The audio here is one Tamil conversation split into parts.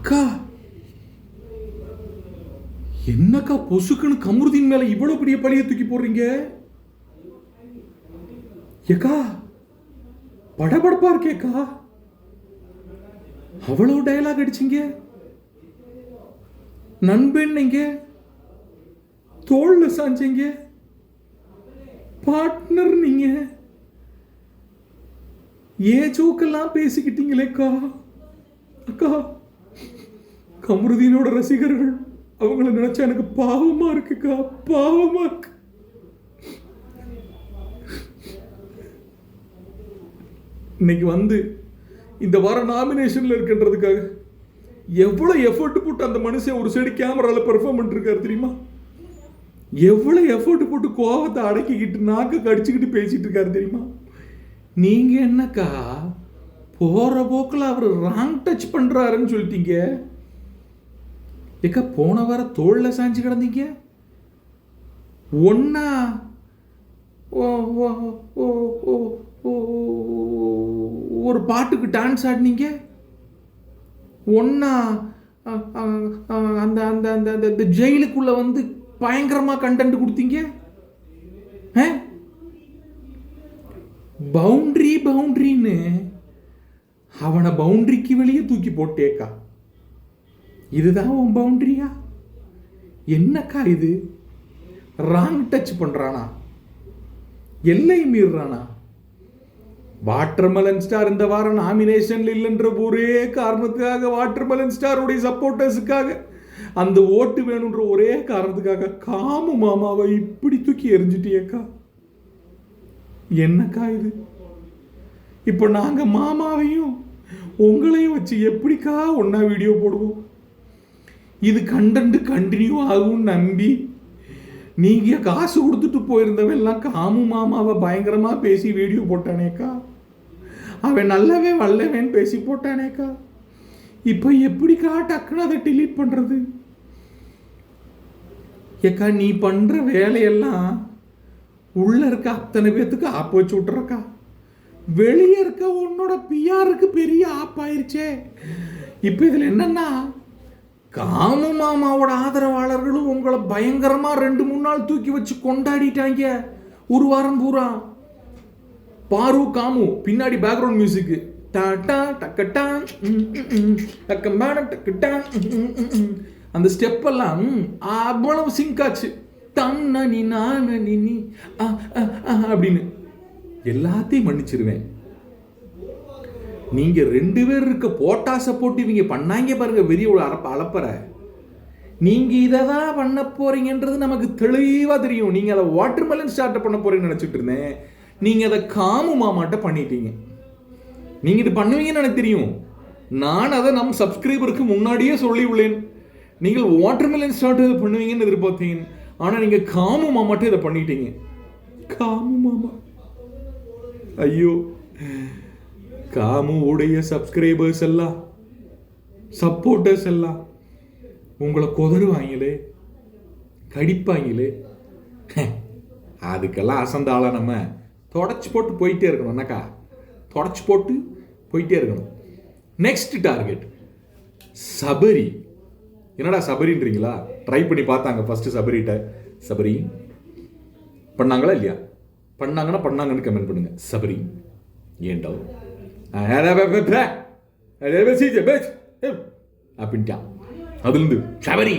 அக்கா. என்னக்கா பொசுக்குன்னு கமருதீன் மேல இவ்வளவு பெரிய பழிய தூக்கி போடுறீங்க? ஏக்கா படபடப்பா இருக்கேக்கா அவ்வளவு டயலாக் அடிச்சிங்க? நண்பன் தோல்ல சாஞ்சிங்க? பார்ட்னர் நீங்க? ஏ ஜோக்கெல்லாம் பேசிக்கிட்டீங்களேக்கா அக்கா கமருதீனோட ரசிகர்கள் அவங்கள நினைச்சா எனக்கு பாவமா இருக்குக்கா பாவமா இருக்கு. இன்னைக்கு வந்து இந்த வாரம் நாமினேஷன்ல இருக்கின்றதுக்காக எவ்வளோ எஃபர்ட் போட்டு அந்த மனுஷன் ஒரு சைடு கேமரால பெர்ஃபார்ம் பண்ணிருக்காரு தெரியுமா? எவ்வளோ எஃபர்ட் போட்டு கோவத்தை அடக்கிக்கிட்டு நாக்க கடிச்சுக்கிட்டு பேசிட்டு இருக்காரு தெரியுமா? நீங்க என்னக்கா போற போக்கில் அவர் ராங் டச் பண்றாருன்னு சொல்லிட்டீங்க. ஏக்கா போன வாரம் தோளில் சாஞ்சு கிடந்தீங்க? ஒன்னா? ஓ ஓ ஓ ஓ ஓ ஒரு பாட்டுக்கு டான்ஸ் ஆடினீங்க? ஒன்னா? அந்த அந்த அந்த அந்த இந்த ஜெயிலுக்குள்ளே வந்து பயங்கரமாக கண்டென்ட் கொடுத்தீங்க? பவுண்ட்ரி பவுண்டரின்னு அவனை பவுண்ட்ரிக்கு வெளியே தூக்கி போட்டேக்கா. இதுதான் உன் பவுண்டரியா என்னக்கா இது? ராங் டச் பண்ணுறானா எல்லை மீறுறானா? வாட்டர்மலன் ஸ்டார் இந்த வாரம் நாமினேஷன்ல இல்லைன்ற ஒரே காரணத்துக்காக வாட்டர்மலன் ஸ்டாருடைய சப்போர்ட்டர்ஸுக்காக அந்த ஓட்டு வேணுன்ற ஒரே காரணத்துக்காக காமு மாமாவை இப்படி தூக்கி எரிஞ்சிட்டியக்கா என்னக்கா இது? இப்போ நாங்கள் மாமாவையும் உங்களையும் வச்சு எப்படிக்கா ஒன்றா வீடியோ போடுவோம்? இது கண்டென்ட் கண்டினியூ ஆகும்னு நம்பி நீங்க காசு கொடுத்துட்டு போயிருந்தவன் எல்லாம் காமு மாமாவை பயங்கரமாக பேசி வீடியோ போட்டானேக்கா. அவன் நல்லவே வல்லவேன்னு பேசி போட்டானேக்கா. இப்போ எப்படிக்கா டக்குன்னு அதை டிலீட் பண்ணுறது ஏக்கா நீ பண்ணுற வேலையெல்லாம் உள்ளே இருக்க அத்தனை பேர்த்துக்கு ஆப் வச்சு விட்றக்கா வெளியே இருக்க உன்னோட பிஆருக்கு பெரிய ஆப் ஆயிடுச்சே இப்போ இதில் என்னென்னா காமு மாமாவோட ஆதரவாளர்களும் உங்களை பயங்கரமா ரெண்டு மூணு நாள் தூக்கி வச்சு கொண்டாடிட்டாங்க. ஒரு வாரம் பூரா. பாரு காமு பின்னாடி பேக்ரவுண்ட் மியூசிக் ம். அந்த ஸ்டெப் எல்லாம் அவ்வளவு சிங்க் ஆச்சு. தன்ன நீ நான் நீ நீ அப்படின்னு. எல்லாத்தையும் மன்னிச்சிருவேன். நீங்கள் ரெண்டு பேர் இருக்க போட்டாசை போட்டு இவங்க பண்ணாங்க பாருங்கள் வெறிய அலப்ப அளப்பற நீங்கள் இதை தான் பண்ண போகிறீங்கன்றது நமக்கு தெளிவாக தெரியும். நீங்கள் அதை வாட்டர்மெலன் ஸ்டார்ட் பண்ண போகிறீங்கன்னு நினச்சிட்டு இருந்தேன். நீங்கள் அதை காமு மாமாட்ட பண்ணிட்டீங்க. நீங்கள் இது பண்ணுவீங்கன்னு எனக்கு தெரியும். நான் அதை நம் சப்ஸ்கிரைபருக்கு முன்னாடியே சொல்லி உள்ளேன் நீங்கள் வாட்டர் மெலன் ஸ்டார்ட் இதை பண்ணுவீங்கன்னு எதிர்பார்த்தீங்க ஆனால் நீங்கள் காமு மாமாட்ட இதை பண்ணிட்டீங்க. காமு மாமா. ஐயோ. காமு உடைய சப்ஸ்கிரைபர்ஸ் எல்லாம் சப்போர்ட்டர்ஸ் எல்லாம் உங்களை கொதருவாங்களே கடிப்பாங்களே? அதுக்கெல்லாம் அசந்தாள நம்ம தொடச்சி போட்டு போயிட்டே இருக்கணும். என்னக்கா? தொடச்சி போட்டு போயிட்டே இருக்கணும். Next target Sabari. என்னடா சபரின்றீங்களா? ட்ரை பண்ணி பார்த்தாங்க ஃபஸ்ட்டு சபரிட்ட. சபரி பண்ணாங்களா இல்லையா? பண்ணாங்கன்னா பண்ணாங்கன்னு கமெண்ட் பண்ணுங்கள் சபரி ஏன்டா அப்படின்ட்டான் அதுலேருந்து சபரி.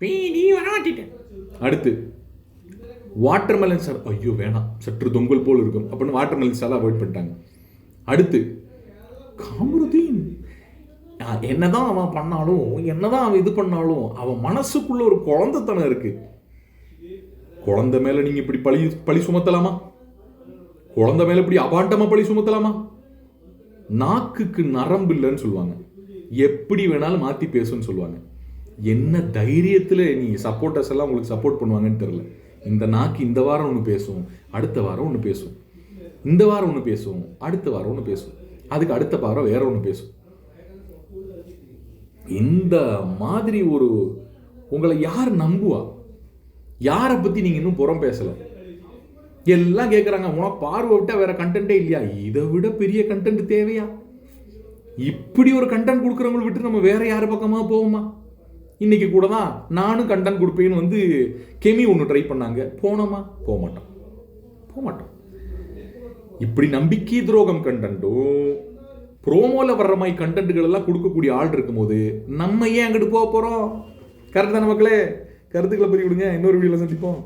நீ வரமாட்டேன் வர மாட்டிட்ட அடுத்து வாட்டர்மெலன் சார் ஐயோ வேணாம். சற்று தொங்கல் போல் இருக்கும். அப்படின்னு வாட்டர்மெலன் சார் அவாய்ட் பண்ணிட்டாங்க. அடுத்து காமருதீன். என்னதான் அவன் பண்ணாலும் என்னதான் அவன் இது பண்ணாலும் அவன் மனசுக்குள்ள ஒரு குழந்தைத்தனம் இருக்கு. குழந்தை மேல நீங்க இப்படி பழி பழி சுமத்தலாமா? குழந்தை மேல இப்படி அபாண்டமா பழி சுமத்தலாமா? நாக்குக்கு நரம்பு இல்லைன்னு சொல்லுவாங்க. எப்படி வேணாலும் மாற்றி பேசுன்னு சொல்லுவாங்க. என்ன தைரியத்தில் நீ சப்போர்ட்டர்ஸ் எல்லாம் உங்களுக்கு சப்போர்ட் பண்ணுவாங்கன்னு தெரில இந்த நாக்கு இந்த வாரம் ஒன்று பேசும் அடுத்த வாரம் ஒன்று பேசும். இந்த வாரம் ஒன்று பேசும் அடுத்த வாரம் ஒன்று பேசும். அதுக்கு அடுத்த வாரம் வேற ஒன்று பேசும். இந்த மாதிரி ஒரு உங்களை யார் நம்புவா? யாரை பற்றி நீங்கள் இன்னும் புறம் பேசலாம் எல்லாம் கேட்குறாங்க உனக்கு பார்வை விட்டால் வேற கண்டென்ட்டே இல்லையா? இதை விட பெரிய கண்டென்ட் தேவையா? இப்படி ஒரு கண்டென்ட் கொடுக்குறவங்களை விட்டு நம்ம வேற யார் பக்கமாக போவோமா? இன்னைக்கு கூட தான் நானும் கண்டென்ட் கொடுப்பேன்னு வந்து கெமி ஒன்று ட்ரை பண்ணாங்க. போனோமா? போக மாட்டோம். போக மாட்டோம். இப்படி நம்பிக்கை துரோகம் கண்டென்ட்டும் ப்ரோமோல வர்ற மாதிரி கண்டென்ட்டுகள் எல்லாம் கொடுக்கக்கூடிய ஆள் இருக்கும்போது நம்ம ஏன் அங்கிட்டு போக போகிறோம் கரெக்டாக நமக்களே மக்களே? கருத்துக்களை பற்றி விடுங்க இன்னொரு வீடியோவில் சந்திப்போம்.